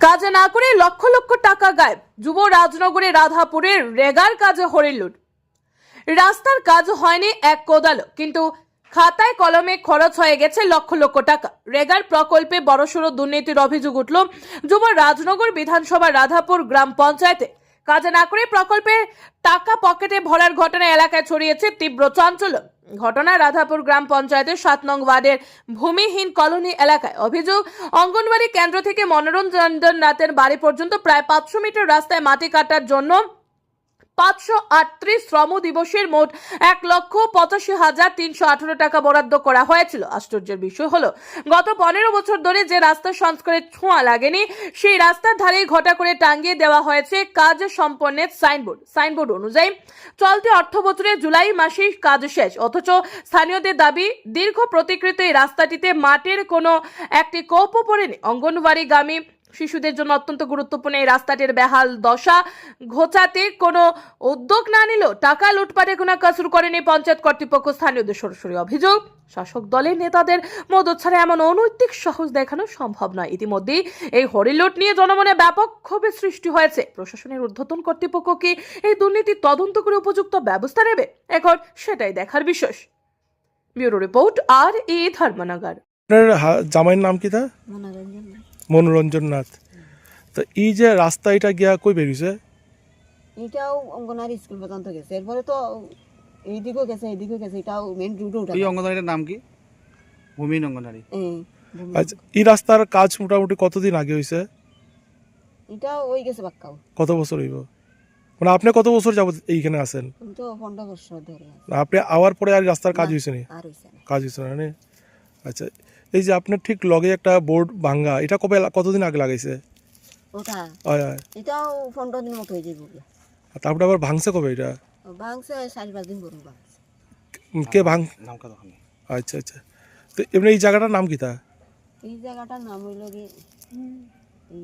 কাজে না করে লক্ষ লক্ষ টাকা গায়েব। যুব রাজনগরে রাধাপুরের রেগার কাজে হরিলুট রাস্তার কাজ হয়নি এক কোদালো কিন্তু খাতায় কলমে খরচ হয়ে গেছে লক্ষ লক্ষ টাকা। রেগার প্রকল্পে বড়সড় দুর্নীতির অভিযোগ উঠল যুব রাজনগর বিধানসভা রাধাপুর গ্রাম পঞ্চায়েতে। কাজে না করে প্রকল্পে টাকা পকেটে ভরার ঘটনা এলাকায় ছড়িয়েছে তীব্র চাঞ্চল্য। ঘটনা রাধাপুর গ্রাম পঞ্চায়েতের সাত নং ওয়ার্ডের ভূমিহীন কলোনি এলাকায় অভিযোগ অঙ্গনবাড়ি কেন্দ্র থেকে মনোরঞ্জন নাথের বাড়ি পর্যন্ত প্রায় পাঁচশো মিটার রাস্তায় মাটি কাটার জন্য পাঁচশো আটত্রিশ শ্রম দিবসের মোট এক লক্ষ পঁচাশি হাজার তিনশো আঠারো টাকা বরাদ্দ করা হয়েছিল। আশ্চর্যের বিষয় হলো, গত পনেরো বছর ধরে যে রাস্তা সংস্কারের ছোঁয়া লাগেনি, সেই রাস্তার ধারেই ঘটা করে টাঙ্গিয়ে দেওয়া হয়েছে কাজ সম্পন্নের সাইনবোর্ড। সাইনবোর্ড অনুযায়ী, চলতি অর্থ বছরে জুলাই মাসেই কাজ শেষ। অথচ স্থানীয়দের দাবি, দীর্ঘ প্রতিকৃত এই রাস্তাটিতে মাটির কোনো একটি কোপও পড়েনি। অঙ্গনওয়াড়িগামী শিশুদের জন্য অত্যন্ত গুরুত্বপূর্ণ এই রাস্তাটির বেহাল দশা। ঘোচাতে কোনো উদ্যোগ না নিল টাকা লুটপাটে কোনো কাজ শুরু করেনি পঞ্চায়েত কর্তৃপক্ষ। স্থানীয়দের সরাসরি অভিযোগ শাসক দলের নেতাদের মদত ছাড়া এমন অনৈতিক সাহস দেখানো সম্ভব নয়। ইতিমধ্যেই এই হরিলুট নিয়ে জনমনে ব্যাপক ক্ষোভের সৃষ্টি হয়েছে। প্রশাসনের ঊর্ধ্বতন কর্তৃপক্ষ কি এই দুর্নীতি তদন্ত করে উপযুক্ত ব্যবস্থা নেবে? এখন সেটাই দেখার বিষয় ব্যুরো রিপোর্ট আর এ ধর্মনগর। আপনার জামাইয়ের নাম কি তা মনোরঞ্জন নাথ। তো এই যে রাস্তা এটা গিয়া কই বেরিয়েছে এটাও অঙ্গনারী স্কুল পর্যন্ত গেছে। এরপরে তো এইদিকেও গেছে এইদিকেও গেছে। এটাও মেন রুটও উঠা এই অঙ্গনওয়াড়ির নাম কি? ভূমিহীন অঙ্গনওয়াড়ি। আচ্ছা এই রাস্তার কাজ মোটামুটি কতদিন আগে হয়েছে এটাও ওই গেছে বাক্কাও কত বছর হইব? মানে আপনি কত বছর যাবত এইখানে আছেন? আমি তো পনেরো বছর ধরে আছি। আপনি আওয়ার পরে আর রাস্তার কাজ না, হয়েছে নি? আর হইছে না। কাজ হয়েছে না নে? আচ্ছা এই যে আপনার ঠিক লগে একটা বোর্ড ভাঙ্গা এটা কবে কতদিন আগে লাগাইছে? ওটা? হয় হয়। এটাও পনেরো দিন মতো হয়ে যাবে তারপরে আবার ভাঙছে কবে এটা? ভাঙছে চারি পাঁচ দিন করুন কে ভাঙ আচ্ছা আচ্ছা। তো এমনি এই জায়গাটার নাম কি তা? এই জায়গাটার নাম হইল কি?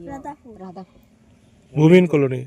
রাধাপুর। রাধাপুর। ভূমিহীন কলোনি।